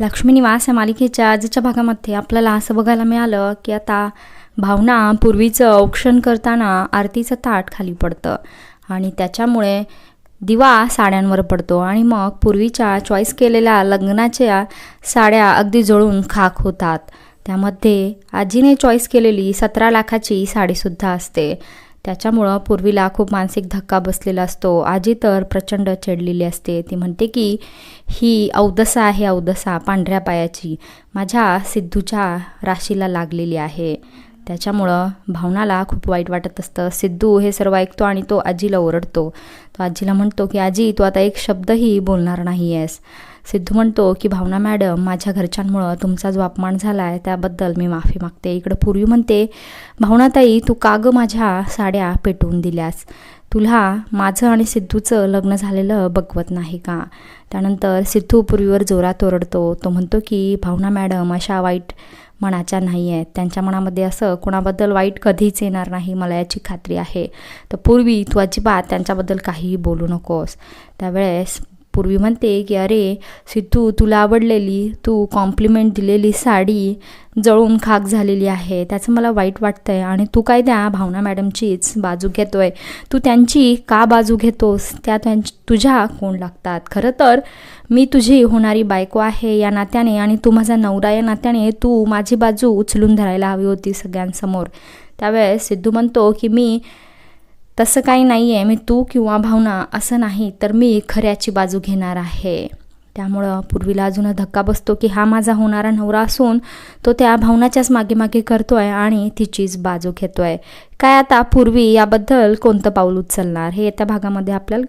लक्ष्मी निवास या मालिकेच्या आजच्या भागामध्ये आपल्याला असं बघायला मिळालं की आता भावना पूर्वीचं औक्षण करताना आरतीचं ताट खाली पडतं. आणि त्याच्यामुळे दिवा साड्यांवर पडतो आणि मग पूर्वीच्या चॉईस केलेल्या लग्नाच्या साड्या अगदी जळून खाक होतात. त्यामध्ये आजीने चॉईस केलेली सतरा लाखाची साडीसुद्धा असते. त्याच्यामुळं पूर्वीला खूप मानसिक धक्का बसलेला असतो. आजी तर प्रचंड चिडलेली असते. ती म्हणते की ही अवदसा आहे अवदसा पांढऱ्या पायाची. माझ्या सिद्धूच्या राशीला लागलेली आहे. त्याच्यामुळं भावनाला खूप वाईट वाटत असतं. सिद्धू हे सर्व ऐकतो आणि तो आजीला ओरडतो. तो आजीला म्हणतो की आजी तू आता एक शब्दही बोलणार नाही आहेस सिद्धू म्हणतो की भावना मॅडम माझ्या घरच्यांमुळं तुमचा जो अपमान झाला आहे त्याबद्दल मी माफी मागते. इकडं पूर्वी म्हणते भावनाताई तू का गं माझ्या साड्या पेटवून दिल्यास? तुला माझं आणि सिद्धूचं लग्न झालेलं बघवत नाही का? त्यानंतर सिद्धू पूर्वीवर जोरात ओरडतो. तो म्हणतो की भावना मॅडम अशा वाईट मनाच्या नाही आहेत. त्यांच्या मनामध्ये असं कोणाबद्दल वाईट कधीच येणार नाही मला याची खात्री आहे. तर पूर्वी तू अजिबात त्यांच्याबद्दल काहीही बोलू नकोस. त्यावेळेस पूर्वी म्हणते की अरे सिद्धू तुला आवडलेली तू कॉम्प्लिमेंट दिलेली साडी जळून खाक झालेली आहे. त्याचं मला वाईट वाटतं आहे आणि तू काय त्या भावना मॅडमचीच बाजू घेतो आहे तू त्यांची का बाजू घेतोस? त्या त्यांची तुझ्या कोण लागतात? खरं तर मी तुझी होणारी बायको आहे या नात्याने आणि तू माझा नवरा या नात्याने. तू माझी बाजू उचलून धरायला हवी होती सगळ्यांसमोर. त्यावेळेस सिद्धू म्हणतो की मी तसं काही नाही आहे मी तू किंवा भावना असं नाही तर मी खऱ्याची बाजू घेणार आहे. त्यामुळं पूर्वीला अजून धक्का बसतो की हा माझा होणारा नवरा असून तो त्या भावनाच्याच मागे मागे करतो आहे आणि तिचीच बाजू घेतो आहे काय आता पूर्वी याबद्दल कोणतं पाऊल उचलणार? हे येत्या भागामध्ये आपल्याला